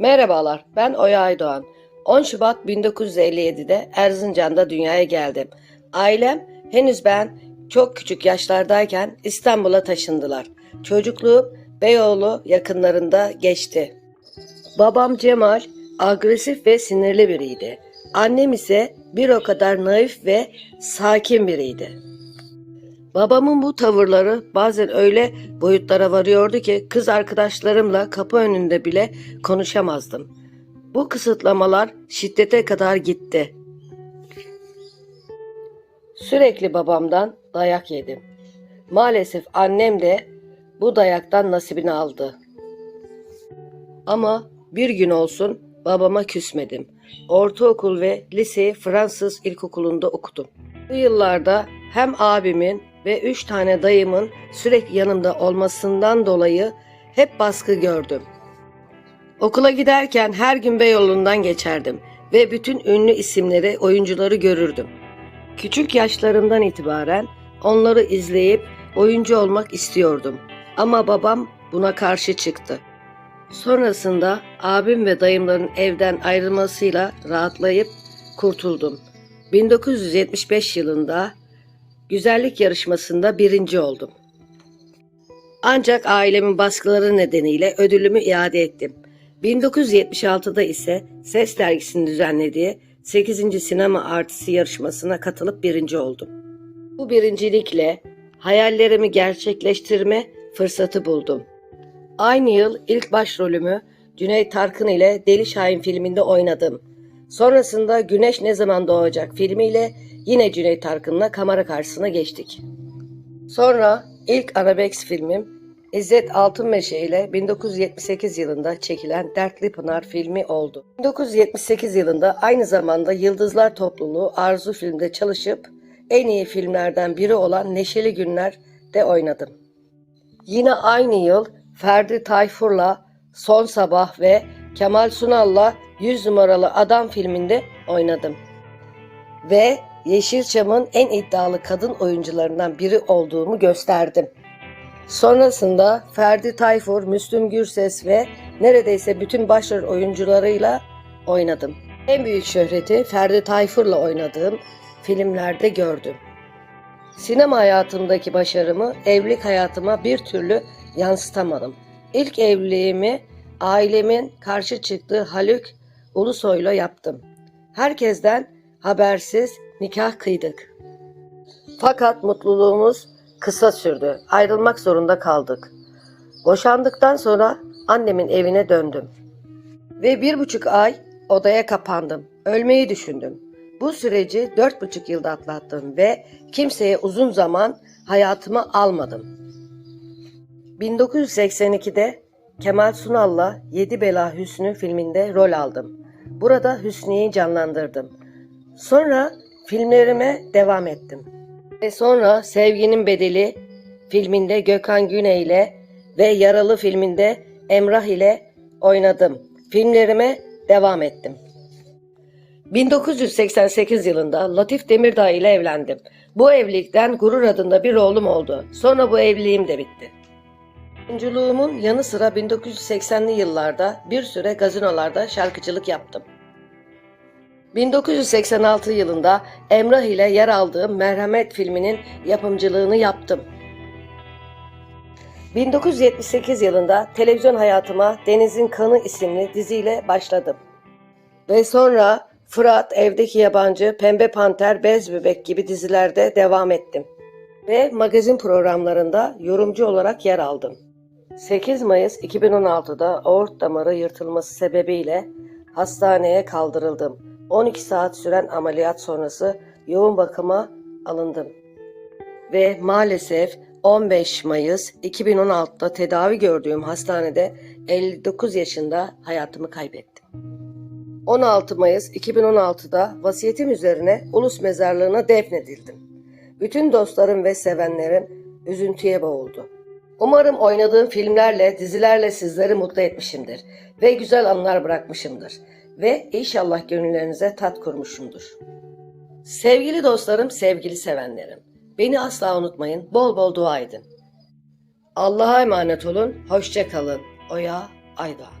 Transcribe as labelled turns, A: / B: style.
A: Merhabalar, ben Oya Aydoğan. 10 Şubat 1957'de Erzincan'da dünyaya geldim. Ailem henüz ben çok küçük yaşlardayken İstanbul'a taşındılar. Çocukluğum Beyoğlu yakınlarında geçti. Babam Cemal agresif ve sinirli biriydi. Annem ise bir o kadar naif ve sakin biriydi. Babamın bu tavırları bazen öyle boyutlara varıyordu ki kız arkadaşlarımla kapı önünde bile konuşamazdım. Bu kısıtlamalar şiddete kadar gitti. Sürekli babamdan dayak yedim. Maalesef annem de bu dayaktan nasibini aldı. Ama bir gün olsun babama küsmedim. Ortaokul ve liseyi Fransız ilkokulunda okudum. Bu yıllarda hem abimin ve üç tane dayımın sürekli yanımda olmasından dolayı hep baskı gördüm. Okula giderken her gün Beyoğlu'ndan geçerdim ve bütün ünlü isimleri, oyuncuları görürdüm. Küçük yaşlarımdan itibaren onları izleyip oyuncu olmak istiyordum. Ama babam buna karşı çıktı. Sonrasında abim ve dayımların evden ayrılmasıyla rahatlayıp kurtuldum. 1975 yılında güzellik yarışmasında birinci oldum. Ancak ailemin baskıları nedeniyle ödülümü iade ettim. 1976'da ise Ses dergisinin düzenlediği 8. Sinema Artisi yarışmasına katılıp birinci oldum. Bu birincilikle hayallerimi gerçekleştirme fırsatı buldum. Aynı yıl ilk başrolümü Cüneyt Arkın ile Deli Şahin filminde oynadım. Sonrasında Güneş Ne Zaman Doğacak filmiyle yine Cüneyt Arkın'la kamera karşısına geçtik. Sonra ilk Arabex filmim İzzet Altınmeşe ile 1978 yılında çekilen Dertli Pınar filmi oldu. 1978 yılında aynı zamanda Yıldızlar Topluluğu Arzu filmde çalışıp en iyi filmlerden biri olan Neşeli Günler'de oynadım. Yine aynı yıl Ferdi Tayfur'la Son Sabah ve Kemal Sunal'la 100 numaralı Adam filminde oynadım. Ve Yeşilçam'ın en iddialı kadın oyuncularından biri olduğumu gösterdim. Sonrasında Ferdi Tayfur, Müslüm Gürses ve neredeyse bütün başrol oyuncularıyla oynadım. En büyük şöhreti Ferdi Tayfur'la oynadığım filmlerde gördüm. Sinema hayatımdaki başarımı evlilik hayatıma bir türlü yansıtamadım. İlk evliliğimi ailemin karşı çıktığı Haluk Ulusoy'la yaptım. Herkesten habersiz nikah kıydık. Fakat mutluluğumuz kısa sürdü. Ayrılmak zorunda kaldık. Boşandıktan sonra annemin evine döndüm. Ve bir buçuk ay odaya kapandım. Ölmeyi düşündüm. Bu süreci dört buçuk yılda atlattım ve kimseye uzun zaman hayatımı almadım. 1982'de Kemal Sunal'la Yedi Bela Hüsnü filminde rol aldım. Burada Hüsnü'yü canlandırdım. Sonra filmlerime devam ettim. Ve sonra Sevginin Bedeli filminde Gökhan Güney ile ve Yaralı filminde Emrah ile oynadım. Filmlerime devam ettim. 1988 yılında Latif Demirdağ ile evlendim. Bu evlilikten Gurur adında bir oğlum oldu. Sonra bu evliliğim de bitti. Oyunculuğumun yanı sıra 1980'li yıllarda bir süre gazinolarda şarkıcılık yaptım. 1986 yılında Emrah ile yer aldığım Merhamet filminin yapımcılığını yaptım. 1978 yılında televizyon hayatıma Deniz'in Kanı isimli diziyle başladım. Ve sonra Fırat, Evdeki Yabancı, Pembe Panter, Bez Bebek gibi dizilerde devam ettim. Ve magazin programlarında yorumcu olarak yer aldım. 8 Mayıs 2016'da aort damarı yırtılması sebebiyle hastaneye kaldırıldım. 12 saat süren ameliyat sonrası yoğun bakıma alındım. Ve maalesef 15 Mayıs 2016'da tedavi gördüğüm hastanede 59 yaşında hayatımı kaybettim. 16 Mayıs 2016'da vasiyetim üzerine ulus mezarlığına defnedildim. Bütün dostlarım ve sevenlerim üzüntüye boğuldu. Umarım oynadığım filmlerle, dizilerle sizleri mutlu etmişimdir ve güzel anılar bırakmışımdır ve inşallah gönüllerinize tat kurmuşumdur. Sevgili dostlarım, sevgili sevenlerim, beni asla unutmayın, bol bol dua edin. Allah'a emanet olun, hoşça kalın. Oya Aydoğan